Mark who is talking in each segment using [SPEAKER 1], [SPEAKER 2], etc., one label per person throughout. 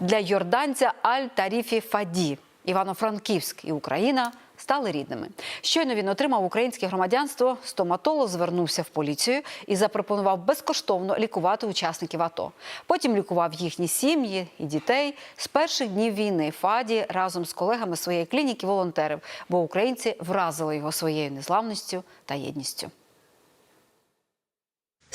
[SPEAKER 1] Для йорданця Аль-Таріфі Фаді Івано-Франківськ і Україна стали рідними. Щойно він отримав українське громадянство. Стоматолог звернувся в поліцію і запропонував безкоштовно лікувати учасників АТО. Потім лікував їхні сім'ї і дітей. З перших днів війни Фаді разом з колегами своєї клініки волонтерив, бо українці вразили його своєю незламністю та єдністю.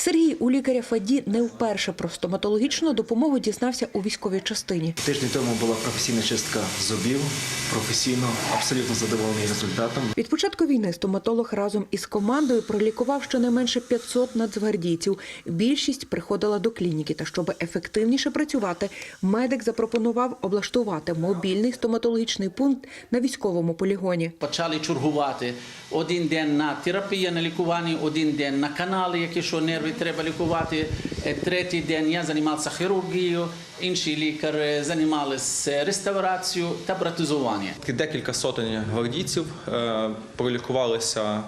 [SPEAKER 2] Сергій у лікаря Фаді не вперше про стоматологічну допомогу дізнався у військовій частині.
[SPEAKER 3] Тиждень тому була професійна чистка зубів. Професійно, абсолютно задоволений результатом.
[SPEAKER 2] Від початку війни стоматолог разом із командою пролікував щонайменше 500 нацгвардійців. Більшість приходила до клініки. Та щоб ефективніше працювати, медик запропонував облаштувати мобільний стоматологічний пункт на військовому полігоні.
[SPEAKER 4] почали чергувати. Один день на терапія, на лікуванні, один день на канали, які що нерви треба лікувати. Е, Третій день я займався хірургією, інший лікар е, займалися реставрацією та братизуванням.
[SPEAKER 5] Декілька сотень гвардійців е, пролікувалися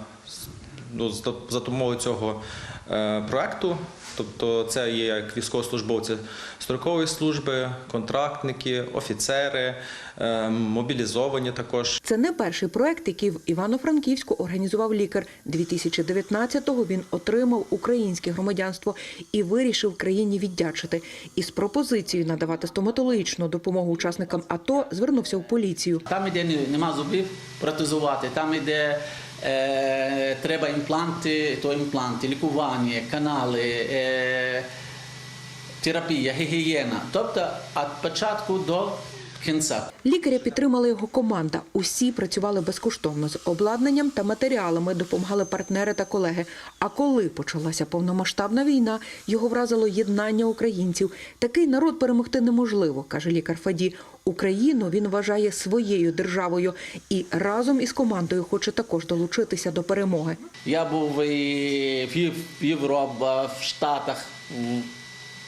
[SPEAKER 5] ну, за допомогою цього е, проекту. Тобто це є як військовослужбовці строкової служби, контрактники, офіцери, е, мобілізовані також.
[SPEAKER 2] Це не перший проект, який в Івано-Франківську організував лікар. 2019-го він отримав українське громадянство і вирішив країні віддячити. Із пропозицією надавати стоматологічну допомогу учасникам АТО звернувся в поліцію.
[SPEAKER 4] Там, де нема зубів, протезувати, там, де е, треба імпланти, то імпланти, лікування, канали, е, терапія, гігієна. Тобто від початку до кінця.
[SPEAKER 2] Лікаря підтримала його команда. Усі працювали безкоштовно з обладнанням та матеріалами, допомагали партнери та колеги. А коли почалася повномасштабна війна, його вразило єднання українців. Такий народ перемогти неможливо, каже лікар Фаді. Україну він вважає своєю державою і разом із командою хоче також долучитися до перемоги.
[SPEAKER 4] Я був і в Європі, в Штатах, в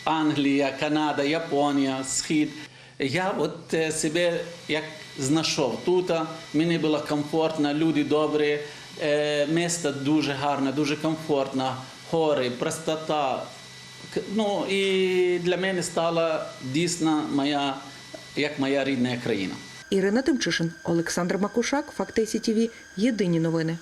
[SPEAKER 4] Англія, Канада, Японія, Схід. Я от е, себе як знайшов тут. Мені було комфортно, люди добрі, е, місто дуже гарне, дуже комфортно, гори, простота. Ну і для мене стала дійсно моя, як моя рідна країна.
[SPEAKER 2] Ірина Тимчишин, Олександр Макушак, Факти СІТІВІ. Єдині новини.